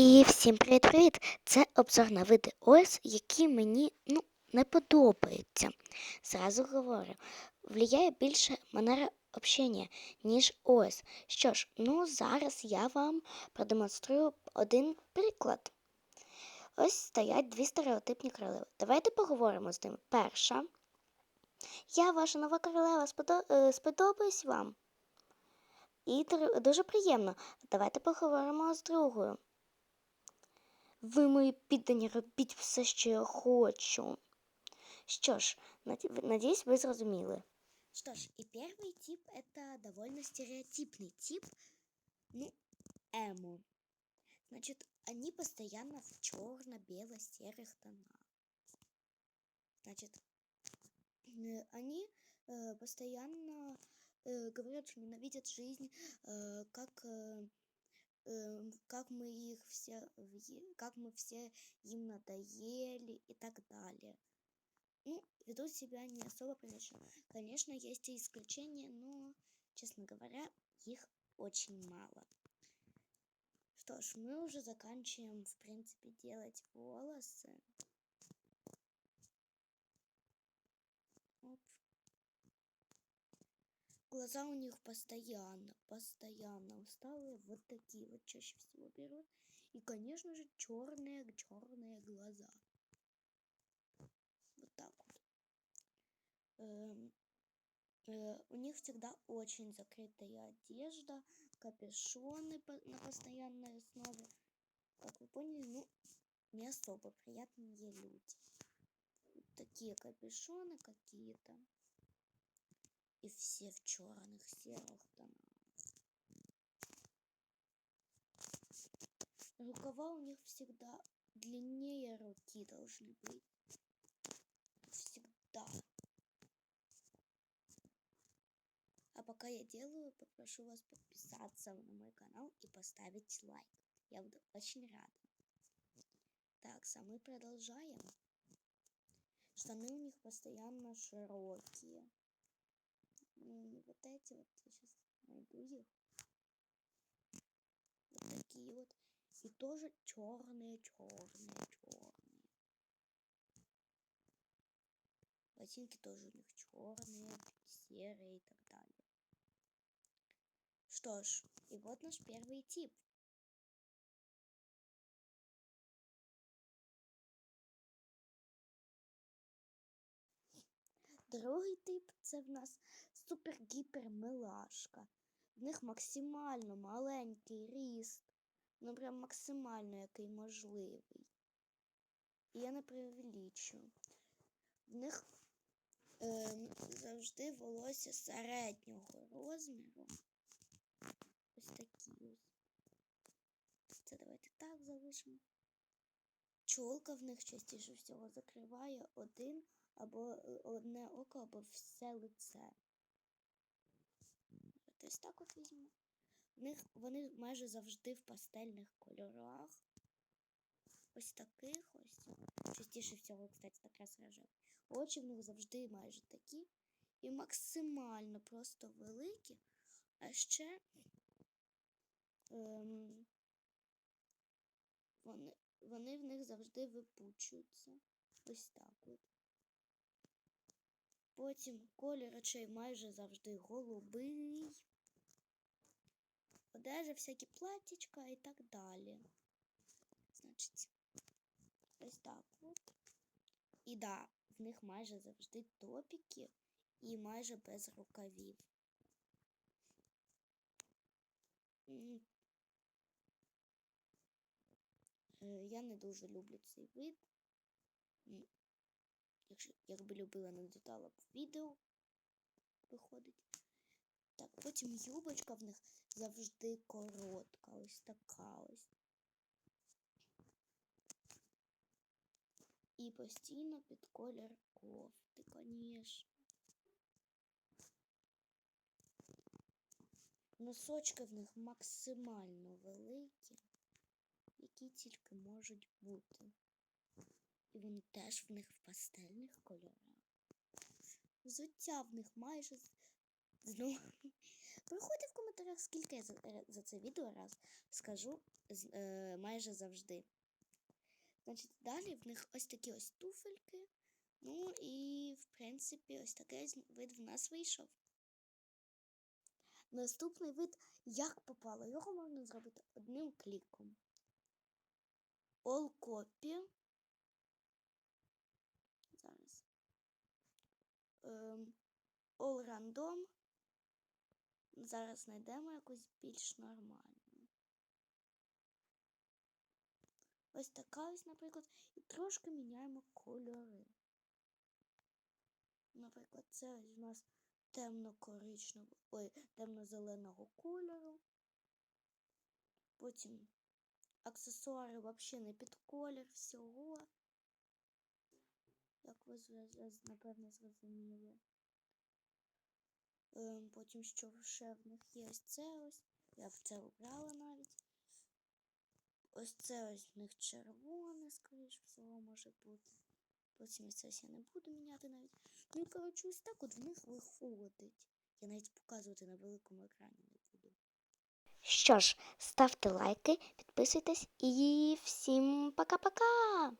І всім привіт-привіт! Це обзор на види ОС, які мені ну, не подобаються. Зразу говорю, влияє більше манера общення, ніж ОС. Що ж, ну зараз я вам продемонструю один приклад. Ось стоять дві стереотипні королеви. Давайте поговоримо з ними. Перша. Я ваша нова королева, е, сподобаюсь вам. І дуже приємно. Давайте поговоримо з другою. Ви мої піддані, робіть все, що я хочу. Що ж, наді- надеюсь, вы зрозуміли. Что ж, и первый тип это довольно стереотипный тип, ну, эмо. Значит, они постоянно в черно-бело-серых тонах. Значит, э, они э, постоянно э, говорят, что ненавидят жизнь, э, как э, э, как мы их все, как мы все им надоели и так далее. Ну, ведут себя не особо прилично. Конечно, есть и исключения, но, честно говоря, их очень мало. Что ж, мы уже заканчиваем, в принципе, делать волосы. Глаза у них постоянно, постоянно усталые, вот такие вот чаще всего берут. И, конечно же, черные, черные глаза. Вот так вот. Эм, э, у них всегда очень закрытая одежда, капюшоны по- на постоянной основе. Как вы поняли, ну, не особо приятные люди. Такие капюшоны какие-то. И все в черных серых тонах. Рукава у них всегда длиннее руки должны быть. Всегда. А пока я делаю, попрошу вас подписаться на мой канал и поставить лайк. Я буду очень рада. Так, а мы продолжаем. Штаны у них постоянно широкие. Не вот эти вот, я сейчас найду их. Вот такие вот. И тоже черные, черные, черные. Ботинки тоже у них черные, серые и так далее. Что ж, и вот наш первый тип. Другий тип це в нас супер-гіпер-милашка. В них максимально маленький ріст. Ну прям максимально який можливий. І я не преувеличую. В них ем, завжди волосся середнього розміру. Ось такі ось. Це давайте так залишимо. Чолка в них частіше всього закриває один або е, одне око, або все лице. Ось так от візьму. В них вони майже завжди в пастельних кольорах. Ось таких ось. Частіше всього, кстати, якраз рожевий. Очі в них завжди майже такі. І максимально просто великі. А ще ем, вони, вони в них завжди випучуються. Ось так от. Потім колір очей майже завжди голубий. Одежа, всякі платтячка і так далі. Значить, ось так от. І да, в них майже завжди топіки і майже без рукавів. Е, Я не дуже люблю цей вид. Якщо якби любила, не додала б відео. Виходить. Так, потім юбочка в них завжди коротка. Ось така ось. І постійно під колір кофти, звісно. Носочки в них максимально великі, які тільки можуть бути. І вони теж в них в пастельних кольорах. Взуття в них майже знову. Проходьте в коментарях, скільки я за, е, за це відео раз скажу е, майже завжди. Значить, далі в них ось такі ось туфельки. Ну і, в принципі, ось такий вид в нас вийшов. Наступний вид, як попало, його можна зробити одним кліком. All copy. Зараз. Ем, all random. Зараз знайдемо якусь більш нормальну. Ось така ось, наприклад, і трошки міняємо кольори. Наприклад, це ось у нас темно-коричневого, ой, темно-зеленого кольору. Потім аксесуари взагалі не під колір всього. Як ви напевно зрозуміли. Ем, потім що ще в них є ось це ось. Я б це обрала навіть. Ось це ось в них червоне, скоріш всього, може бути. Потім це ось я не буду міняти навіть. Ну коротше, ось так от в них виходить. Я навіть показувати на великому екрані не буду. Що ж, ставте лайки, підписуйтесь і всім пока-пока!